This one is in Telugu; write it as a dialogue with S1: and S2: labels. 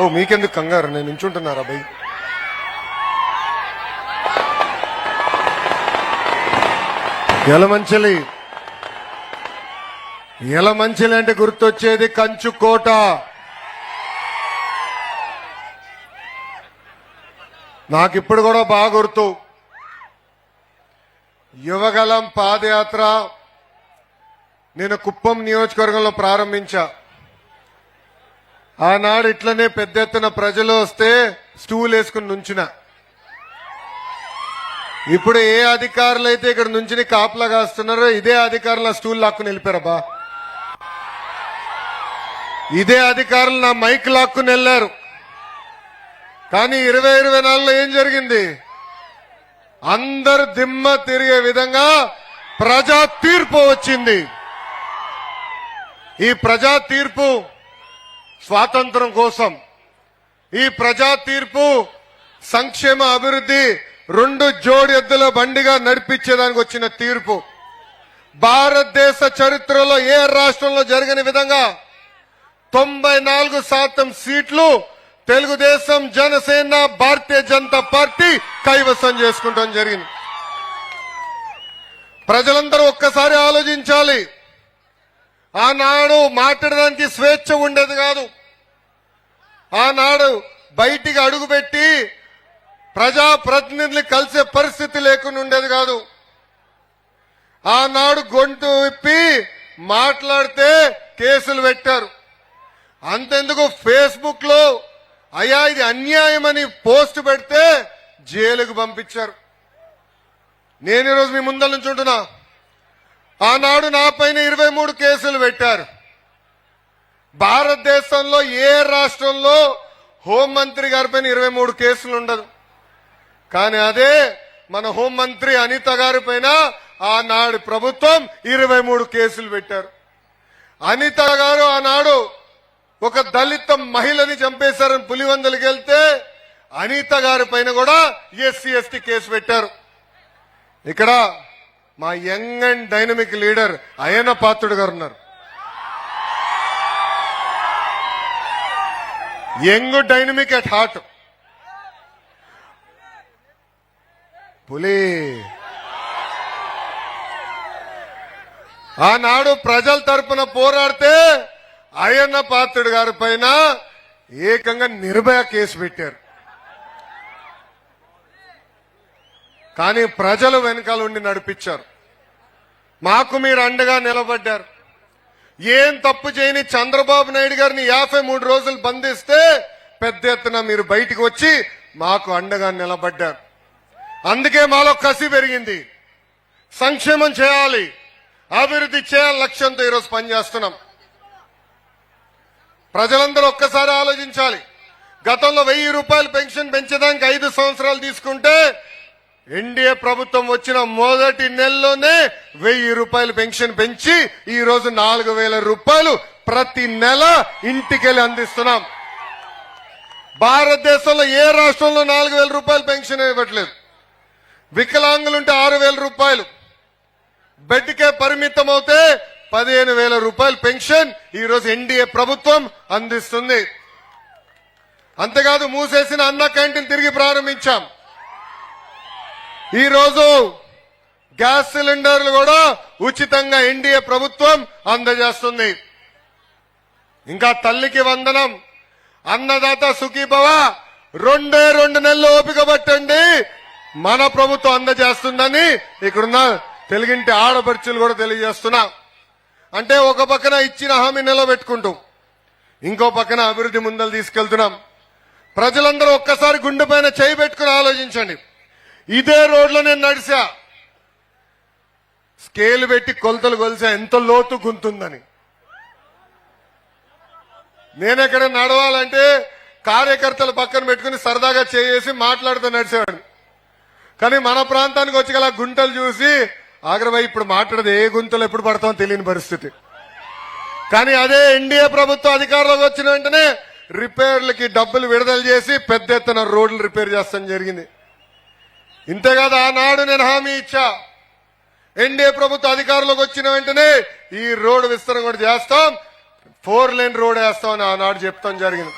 S1: ఓ మీకెందుకు కంగారు? నేను నించుంటున్నారా భయ్ ఎలమంచిలి. ఎలమంచిలి అంటే గుర్తొచ్చేది కంచు నాకు ఇప్పుడు కూడా బాగా గుర్తు యువగలం పాదయాత్ర నేను కుప్పం నియోజకవర్గంలో ప్రారంభించా. ఆనాడు ఇట్లనే పెద్ద ఎత్తున ప్రజలు వస్తే స్టూల్ వేసుకుని నుంచున ఇప్పుడు ఏ అధికారులు అయితే ఇక్కడ నుంచి కాపలా కాస్తున్నారో ఇదే అధికారులు ఆ స్టూల్ లాక్కుని వెళ్ళిపోయారబ్బా ఇదే అధికారులు నా మైక్ లాక్కుని వెళ్ళారు. కానీ ఇరవై ఇరవై నాలుగులో ఏం జరిగింది? అందరు దిమ్మ తిరిగే విధంగా ప్రజా తీర్పు వచ్చింది. ఈ ప్రజా తీర్పు స్వాతంత్రం కోసం ఈ ప్రజా తీర్పు సంక్షేమ అభివృద్ధి రెండు జోడి ఎద్దుల బండిగా నడిపించేదానికి వచ్చిన తీర్పు. భారతదేశ చరిత్రలో ఏ రాష్ట్రంలో జరగని విధంగా తొంభై నాలుగు శాతం సీట్లు తెలుగుదేశం జనసేన భారతీయ జనతా పార్టీ కైవసం చేసుకుంటాం జరిగింది. ప్రజలందరూ ఒక్కసారి ఆలోచించాలి. ఆనాడు మాట్లాడడానికి స్వేచ్ఛ ఉండేది కాదు. ఆనాడు బయటికి అడుగుపెట్టి ప్రజాప్రతినిధులు కలిసే పరిస్థితి లేకుండా ఉండేది కాదు. ఆనాడు గొంతు విప్పి మాట్లాడితే కేసులు పెట్టారు. అంతెందుకు? ఫేస్బుక్లో అయ్యా ఇది అన్యాయం అని పోస్ట్ పెడితే జైలుకు పంపించారు. నేను ఈరోజు మీ ముందర నుంచి ఉంటున్నా. ఆనాడు నా పైన ఇరవై మూడు కేసులు పెట్టారు. భారతదేశంలో ఏ రాష్ట్రంలో హోంమంత్రి గారి పైన ఇరవై మూడు కేసులు ఉండదు. కానీ అదే మన హోంమంత్రి అనిత గారి పైన ఆనాడు ప్రభుత్వం ఇరవై మూడు కేసులు పెట్టారు. అనిత గారు ఆనాడు ఒక దళిత మహిళని చంపేశారని పులివందలకి వెళ్తే అనిత గారి పైన కూడా ఎస్సీ ఎస్టీ కేసు పెట్టారు. ఇక్కడ మా యంగ్ అండ్ డైనమిక్ లీడర్ అయన పాత్రుడు గారు ఉన్నారు. Young dynamic at heart. పులి. ఆనాడు ప్రజల తరపున పోరాడితే అయ్యన్న పాత్రుడు గారి పైన ఏకంగా నిర్భయ కేసు పెట్టారు. కానీ ప్రజలు వెనకాల ఉండి నడిపించారు. మాకు మీరు అండగా నిలబడ్డారు. ఏం తప్పు చేయని చంద్రబాబు నాయుడు గారిని యాభై మూడు రోజులు బంధిస్తే పెద్ద ఎత్తున మీరు బయటికి వచ్చి మాకు అండగా నిలబడ్డారు. అందుకే మాలో కసి పెరిగింది. సంక్షేమం చేయాలి. అభివృద్ధి చేయాలి లక్ష్యంతో ఈరోజు పనిచేస్తున్నాం. ప్రజలందరూ ఒక్కసారి ఆలోచించాలి. గతంలో వెయ్యి రూపాయలు పెన్షన్ పెంచడానికి ఐదు సంవత్సరాలు తీసుకుంటే ఎన్డీఏ ప్రభుత్వం వచ్చిన మొదటి నెలలోనే వెయ్యి రూపాయలు పెన్షన్ పెంచి ఈ రోజు నాలుగు వేల రూపాయలు ప్రతి నెల ఇంటికెళ్ళి అందిస్తున్నాం. భారతదేశంలో ఏ రాష్ట్రంలో నాలుగు వేల రూపాయలు పెన్షన్ ఇవ్వట్లేదు? వికలాంగులుంటే ఆరు వేల రూపాయలు. బెడ్కే పరిమితం అవుతే పదిహేను వేల రూపాయల పెన్షన్ ఈ రోజు ఎన్డీఏ ప్రభుత్వం అందిస్తుంది. అంతేకాదు మూసేసిన అన్న క్యాంటీన్ తిరిగి ప్రారంభించాం. ఈ రోజు గ్యాస్ సిలిండర్లు కూడా ఉచితంగా ఎన్డీఏ ప్రభుత్వం అందజేస్తుంది. ఇంకా తల్లికి వందనం. అన్నదాత సుఖీభవ రెండే రెండు నెలలు ఓపిక పట్టండి. మన ప్రభుత్వం అందజేస్తుందని ఇక్కడున్న తెలుగింటి ఆడపడుచులు కూడా తెలియజేస్తున్నా. అంటే ఒక పక్కన ఇచ్చిన హామీ నిలబెట్టుకుంటూ ఇంకో పక్కన అభివృద్ధి ముందలు తీసుకెళ్తున్నాం. ప్రజలందరూ ఒక్కసారి గుండె పైన చేయి పెట్టుకుని ఆలోచించండి. ఇదే రోడ్లో నేను నడిచా. స్కేల్ పెట్టి కొలతలు కొలిసా ఎంత లోతు గుంతుందని. నేను ఎక్కడ నడవాలంటే కార్యకర్తలు పక్కన పెట్టుకుని సరదాగా చేసి మాట్లాడుతూ నడిచేవాడు కానీ మన ప్రాంతానికి వచ్చి గల గుంటలు చూసి ఆగ్రబాయి ఇప్పుడు మాట్లాడదు ఏ గుంతలు ఎప్పుడు పడతామో తెలియని పరిస్థితి. కానీ అదే ఎన్డీఏ ప్రభుత్వం అధికారంలోకి వచ్చిన వెంటనే రిపేర్లకి డబ్బులు విడుదల చేసి పెద్ద ఎత్తున రోడ్లు రిపేర్ చేస్తాం జరిగింది. ఇంతేకాదు ఆనాడు నేను హామీ ఇచ్చా. ఎన్డీఏ ప్రభుత్వ అధికారంలోకి వచ్చిన వెంటనే ఈ రోడ్డు విస్తరణ కూడా చేస్తాం. ఫోర్ లేన్ రోడ్ వేస్తామని ఆనాడు చెప్తాం జరిగింది.